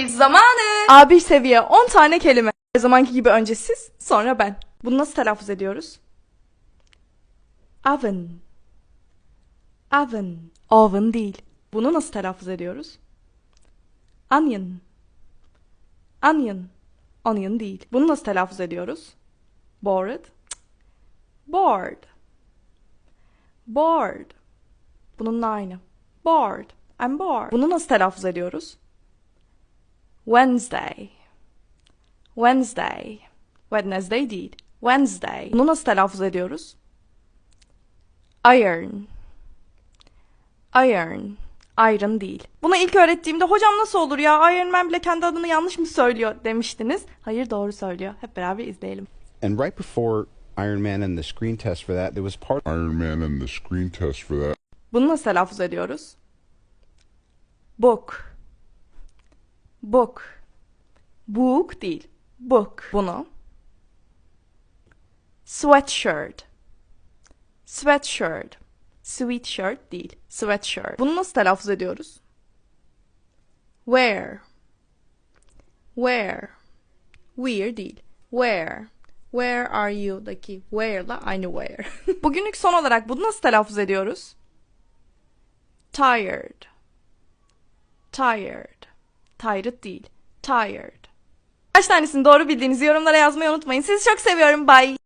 quiz zamanı. A1 seviye 10 tane kelime. Her zamanki gibi önce siz, sonra ben. Bunu nasıl telaffuz ediyoruz? Oven. Oven. Oven değil. Bunu nasıl telaffuz ediyoruz? Onion. Onion. Onion değil. Bunu nasıl telaffuz ediyoruz? Bored. Bored. Bored. Bununla aynı. Bored. I'm bored. Bunu nasıl telaffuz ediyoruz? Wednesday. Wednesday. Wednesday değil. Wednesday. Bunu nasıl telaffuz ediyoruz? Iron. Iron. Iron değil. Bunu ilk öğrettiğimde hocam nasıl olur ya Iron Man bile kendi adını yanlış mı söylüyor demiştiniz. Hayır doğru söylüyor. Hep beraber izleyelim. And right before Iron Man and the screen test for that, there was part Iron Man and the screen test for that. Bunu nasıl telaffuz ediyoruz? Book. Book. Book değil. Book. Bunu. Sweatshirt. Sweatshirt. Sweatshirt değil. Sweatshirt. Bunu nasıl telaffuz ediyoruz? Where. Where. Where değil. Where. Where are you'daki where'la aynı where. Bugünlük son olarak bunu nasıl telaffuz ediyoruz? Tired. Tired. Tired değil. Tired. Kaç tanesini doğru bildiğinizi yorumlara yazmayı unutmayın. Sizi çok seviyorum. Bye.